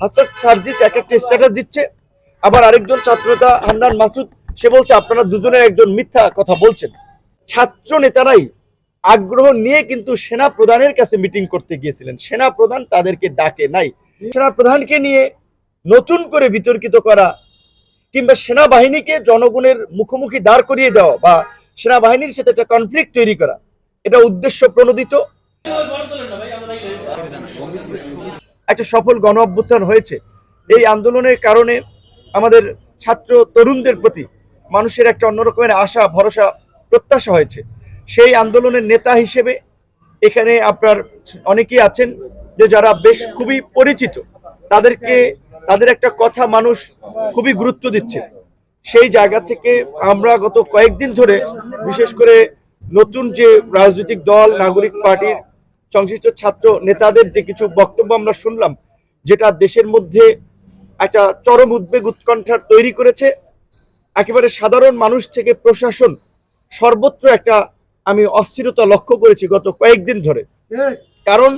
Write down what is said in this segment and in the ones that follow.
হাসান সার্জিস এক একটা স্ট্যাটাস দিচ্ছে। আবার আরেকজন ছাত্রনেতা হান্নান মাসুদ, সে বলছে, আপনারা দুজনের একজন মিথ্যা কথা বলছেন। ছাত্র নেতারাই আগ্রহ নিয়ে কিন্তু সেনা প্রধানের কাছে মিটিং করতে গিয়েছিলেন। সেনা প্রধান তাদেরকে ডাকে নাই। সেনা প্রধানকে নিয়ে নতুন করে বিতর্কিত করা কিংবা সেনাবাহিনীকে জনগণের মুখোমুখি দাঁড় করিয়ে দেওয়া বা সেনাবাহিনীর সাথে একটা কনফ্লিক্ট তৈরি করা, এটা উদ্দেশ্য প্রণোদিত। একটা সফল গণ অভ্যুত্থান হয়েছে। এই আন্দোলনের কারণে আমাদের ছাত্র তরুণদের প্রতি মানুষের একটা অন্যরকমের আশা, ভরসা, প্রত্যাশা হয়েছে। সেই আন্দোলনের নেতা হিসেবে এখানে আপনার অনেকেই আছেন যে যারা বেশ খুবই পরিচিত, তাদেরকে, তাদের একটা কথা মানুষ খুবই গুরুত্ব দিচ্ছে। সেই জায়গা থেকে আমরা গত কয়েকদিন ধরে বিশেষ করে নতুন যে রাজনৈতিক দল, নাগরিক পার্টির সংশ্লিষ্ট ছাত্র নেতাদের যে কিছু বক্তব্য আমরা শুনলাম যেটা দেশের মধ্যে একটা চরম উদ্বেগ উৎকণ্ঠার তৈরি করেছে একেবারে সাধারণ মানুষ থেকে প্রশাসন সর্বত্র একটা আমি অস্থিরতা লক্ষ্য করেছি গত কয়েকদিন ধরে। কারণ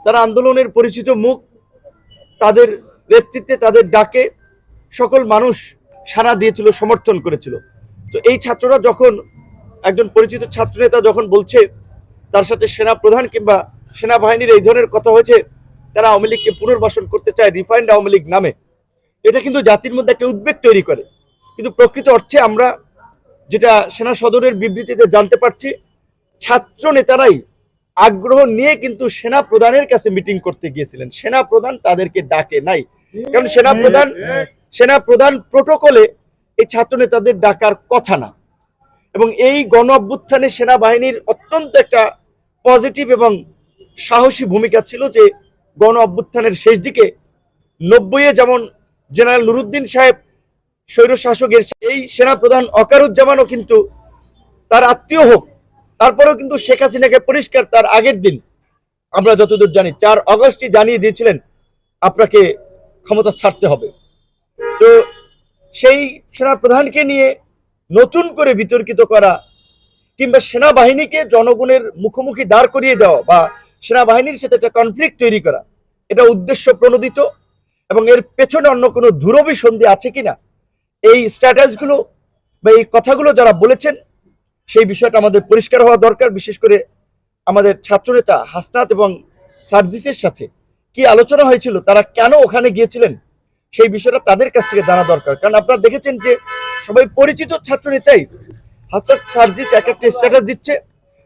তারা আন্দোলনের পরিচিত মুখ তাদের নেতৃত্বে তাদের ডাকে সকল মানুষ সাড়া দিয়েছিল সমর্থন করেছিল। তো এই ছাত্ররা যখন একজন পরিচিত ছাত্রনেতা যখন বলছে তার সাথে সেনা প্রধান কিংবা সেনাবাহিনীর এই ধরনের কথা হয়েছে তারা আওয়ামী লীগকে পুনর্বাসন করতে চায় রিফাইন্ড আওয়ামী লীগ নামে। এটা কিন্তু জাতির মধ্যে একটা উদ্বেগ তৈরি করে। কিন্তু প্রকৃত অর্থে আমরা যেটা সেনা সদরের বিবৃতিতে জানতে পারছি ছাত্র নেতারাই আগ্রহ নিয়ে কিন্তু সেনা প্রধানের কাছে মিটিং করতে গিয়েছিলেন। সেনা প্রধান তাদেরকে ডাকে নাই। কারণ সেনা প্রধান সেনা প্রধান প্রোটোকলে এই ছাত্র নেতাদের ডাকার কথা না। এবং এই গণ অভ্যুত্থানে সেনাবাহিনীর অত্যন্ত একটা পজিটিভ এবং সাহসী ভূমিকা ছিল যে গণ অভ্যুত্থানের শেষ দিকে নব্বইয়ে যেমন জেনারেল নুরুদ্দিন সাহেব স্বৈর শাসকের এই সেনা প্রধান অকারুজ্জামানও কিন্তু তার আত্মীয় হোক, তারপরেও কিন্তু শেখ হাসিনাকে পরিষ্কার তার আগের দিন আমরা যতদূর জানি, চার অগস্টই জানিয়ে দিয়েছিলেন আপনাকে ক্ষমতা ছাড়তে হবে। তো সেই সেনা প্রধানকে নিয়ে নতুন করে বিতর্কিত করা কিংবা সেনাবাহিনীকে জনগণের মুখোমুখি দাঁড় করিয়ে দেওয়া বা সেনাবাহিনীর সাথে একটা কনফ্লিক্ট তৈরি করা, এটা উদ্দেশ্য প্রণোদিত এবং এর পেছনে অন্য কোনো দূরভিসন্ধি আছে কিনা, এই স্ট্যাটাসগুলো বা এই কথাগুলো যারা বলেছেন, সেই বিষয়টা আমাদের পরিষ্কার হওয়া দরকার, বিশেষ করে আমাদের ছাত্রনেতা হাসনাত এবং সার্জিসের সাথে। কি আলোচনা হয়েছিল? তারা কেন ওখানে গিয়েছিলেন? সেই বিষয়টা তাদের কাছ থেকে জানা দরকার। কারণ আপনারা দেখেছেন যে সবাই পরিচিত ছাত্র নেতাই হাসান সার্জিস এক একটা স্ট্যাটাস দিচ্ছে,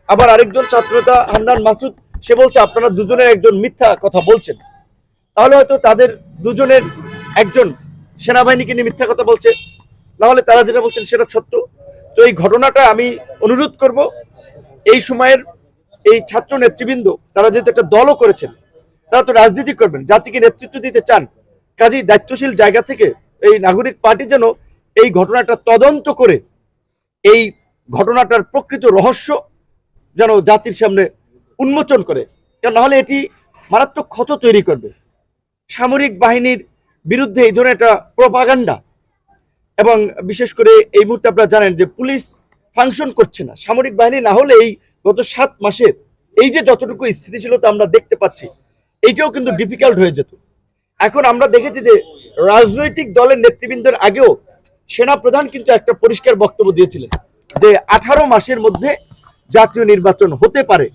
আবার আরেকজন ছাত্রনেতা হান্নান মাসুদ, সে বলছে আপনারা দুজনের একজন মিথ্যা কথা বলছেন। তাহলে হয়তো তাদের দুজনের একজন সেনাবাহিনীকে নিয়ে মিথ্যা কথা বলছে নাহলে তারা যেটা বলছেন সেটা সত্য। তো এই ঘটনাটা আমি অনুরোধ করব, এই সময়ের এই ছাত্র নেতৃবৃন্দ, তারা যেহেতু একটা দলও করেছেন, তারা তো রাজনীতি করবেন, জাতিকে নেতৃত্ব দিতে চান কাজেই দায়িত্বশীল জায়গা থেকে এই নাগরিক পার্টি যেন এই ঘটনাটা তদন্ত করে, এই ঘটনাটার প্রকৃত রহস্য যেন জাতির সামনে উন্মোচন করে। কারণ নাহলে এটি মারাত্মক ক্ষত তৈরি করবে। সামরিক বাহিনীর বিরুদ্ধে এই ধরনের একটা প্রপাগান্ডা এবং বিশেষ করে এই মুহূর্তে আপনারা জানেন যে পুলিশ ফাংশন করছে না। সামরিক বাহিনী না হলে এই গত সাত মাসের এই যে যতটুকু স্থিতিশীলতা আমরা দেখতে পাচ্ছি, এইটাও কিন্তু ডিফিকাল্ট হয়ে যেত। এখন আমরা দেখেছি যে রাজনৈতিক দলের নেতৃবৃন্দের আগেও সেনা প্রধান কিন্তু একটা পরিষ্কার বক্তব্য দিয়েছিলেন যে আঠারো মাসের মধ্যে জাতীয় নির্বাচন হতে পারে।